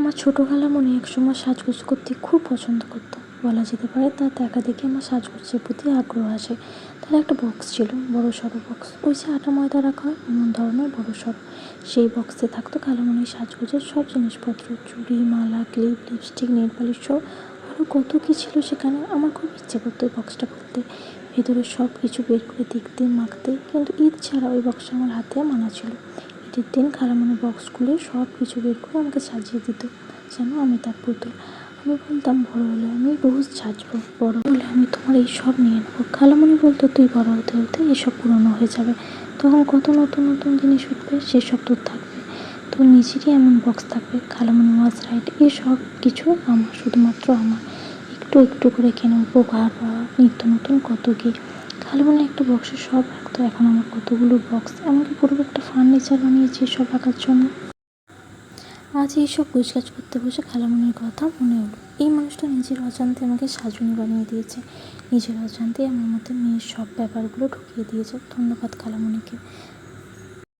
আমার ছোটো খালামণি একসময় সাজগোজ করতে খুব পছন্দ করতো। বলা যেতে পারে তার দেখা দেখে আমার সাজগোজের প্রতি আগ্রহ আসে। তার একটা বক্স ছিল, বড় সড়ো বক্স ওই যে আটা ময়দা রাখা হয়, এমন ধরনের বড় সড়ো। সেই বক্সে থাকতো খালামণির সাজগোজের সব জিনিসপত্র। চুড়ি, মালা, ক্লিপ লিপস্টিক নেল পালিশ সহ আরও কত কী ছিল সেখানে আমার খুব ইচ্ছে করতো ওই বক্সটা খুলতে। ভেতরে সব কিছু বের করে দেখতে, মাখতে, কিন্তু ঈদ ছাড়া ওই বক্সটা আমার হাতে মানা ছিল। ঈদের দিন খালামণি বক্স খুলে সব কিছু বের করে আমাকে সাজিয়ে দিত, যেন আমি তার পুতুল। আমি বলতাম, বড় হলে আমি রোজ সাজবো, বড় হলে আমি তোমার এই সব নিয়ে নেব। খালামণি বলতো, তুই বড় হতে হতে এসব পুরনো হয়ে যাবে। তখন কত নতুন নতুন জিনিস উঠবে, সেসব তোর থাকবে। তোর নিজেরই এমন বক্স থাকবে খালামণি ওয়াজ রাইট এসব কিছু আমার, শুধুমাত্র আমার। একটু একটু করে কেনা উপহার বা নিত্য নতুন কত কী। খালামণি একটা বক্সে সব রাখতো। এখন আমার কতগুলো বক্স এমনকি পুরো একটা ফার্নিচার বানিয়েছি সব রাখার জন্য। আজ এইসব গোছগাছ করতে বসে খালামনির কথা মনে হলো। এই মানুষটা নিজের অজান্তে আমাকে সাজুনি বানিয়ে দিয়েছে। নিজের অজান্তে আমার মধ্যে মেয়ের সব ব্যাপারগুলো ঢুকিয়ে দিয়েছে ধন্যবাদ খালামণিকে